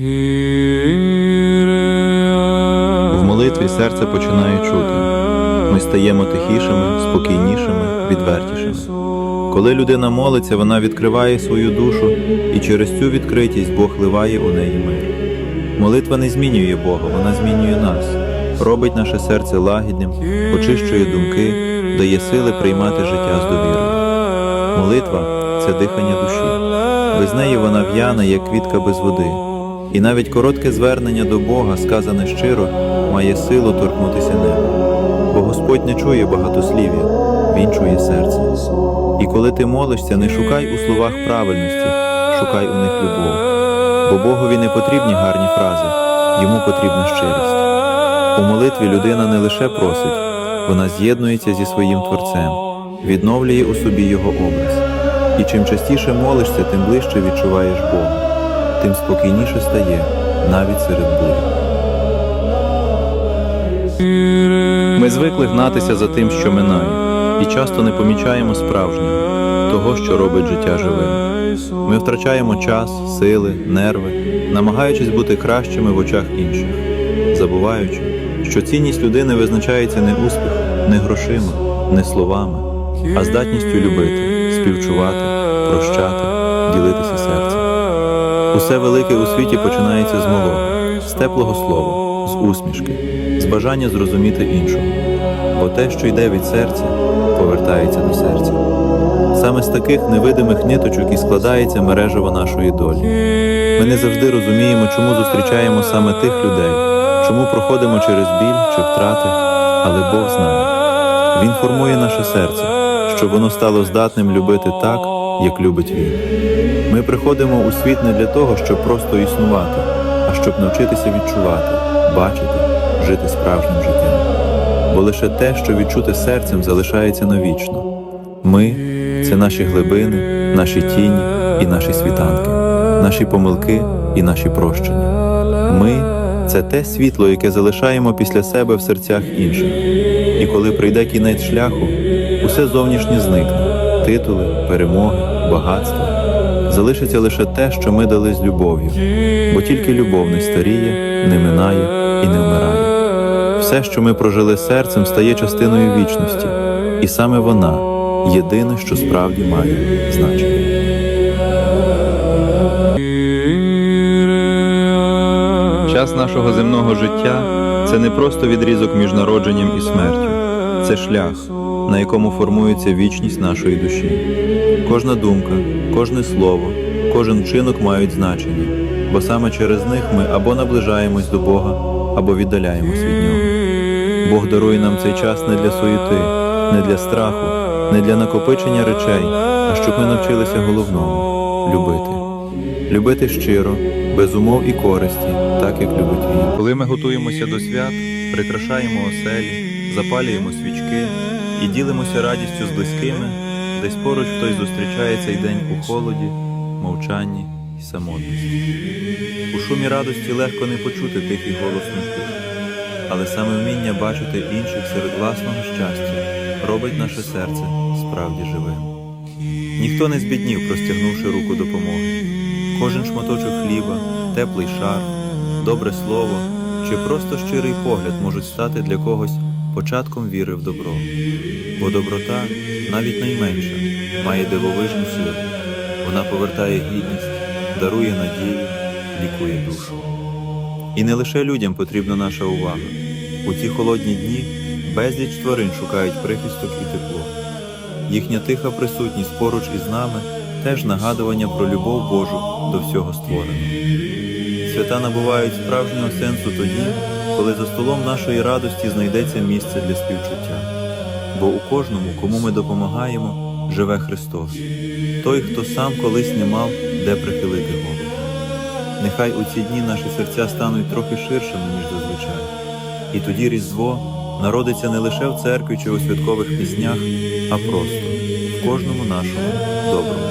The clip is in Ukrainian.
В молитві серце починає чути. Ми стаємо тихішими, спокійнішими, відвертішими. Коли людина молиться, вона відкриває свою душу, і через цю відкритість Бог ливає у неї мир. Молитва не змінює Бога, вона змінює нас, робить наше серце лагідним, очищує думки, дає сили приймати життя з довірою. Молитва це дихання душі. Без неї вона в'яна, як квітка без води. І навіть коротке звернення до Бога, сказане щиро, має силу торкнутися неба. Бо Господь не чує багатослів'я, Він чує серце. І коли ти молишся, не шукай у словах правильності, шукай у них любов. Бо Богові не потрібні гарні фрази, йому потрібна щирість. У молитві людина не лише просить, вона з'єднується зі своїм Творцем, відновлює у собі його образ. І чим частіше молишся, тим ближче відчуваєш Бога, тим спокійніше стає навіть серед бурі. Ми звикли гнатися за тим, що минає, і часто не помічаємо справжнього, того, що робить життя живим. Ми втрачаємо час, сили, нерви, намагаючись бути кращими в очах інших, забуваючи, що цінність людини визначається не успіхом, не грошима, не словами, а здатністю любити, співчувати, прощати, ділитися серцем. Усе велике у світі починається з малого, з теплого слова, з усмішки, з бажання зрозуміти іншого. Бо те, що йде від серця, повертається до серця. Саме з таких невидимих ниточок і складається мережево нашої долі. Ми не завжди розуміємо, чому зустрічаємо саме тих людей, чому проходимо через біль чи втрати, але Бог знає. Він формує наше серце, щоб воно стало здатним любити так, як любить Він. Ми приходимо у світ не для того, щоб просто існувати, а щоб навчитися відчувати, бачити, жити справжнім життям. Бо лише те, що відчути серцем, залишається навічно. Ми це наші глибини, наші тіні і наші світанки, наші помилки і наші прощення. Ми це те світло, яке залишаємо після себе в серцях інших. І коли прийде кінець шляху, усе зовнішнє зникне титули, перемоги, багатство. Залишиться лише те, що ми дали з любов'ю, бо тільки любов не старіє, не минає і не вмирає. Все, що ми прожили серцем, стає частиною вічності, і саме вона єдине, що справді має значення. Час нашого земного життя це не просто відрізок між народженням і смертю, це шлях, на якому формується вічність нашої душі. Кожна думка, кожне слово, кожен вчинок мають значення, бо саме через них ми або наближаємось до Бога, або віддаляємось від нього. Бог дарує нам цей час не для суєти, не для страху, не для накопичення речей, а щоб ми навчилися головному любити. Любити щиро, без умов і користі, так як любить він. Коли ми готуємося до свят, прикрашаємо оселі, запалюємо свічки і ділимося радістю з близькими, десь поруч хтось зустрічає цей день у холоді, мовчанні і самотності. У шумі радості легко не почути тихий голос сміху, але саме вміння бачити інших серед власного щастя робить наше серце справді живим. Ніхто не збіднів, простягнувши руку допомоги. Кожен шматочок хліба, теплий шар, добре слово чи просто щирий погляд можуть стати для когось початком віри в добро. Бо доброта, навіть найменша, має дивовижну силу. Вона повертає гідність, дарує надію, лікує душу. І не лише людям потрібна наша увага. У ці холодні дні безліч тварин шукають прихисток і тепло. Їхня тиха присутність поруч із нами теж нагадування про любов Божу до всього створеного. Свята набувають справжнього сенсу тоді, коли за столом нашої радості знайдеться місце для співчуття. Бо у кожному, кому ми допомагаємо, живе Христос, той, хто сам колись не мав де прихилити голову. Нехай у ці дні наші серця стануть трохи ширшими, ніж зазвичай, і тоді Різдво народиться не лише в церкві чи у святкових піснях, а просто в кожному нашому доброму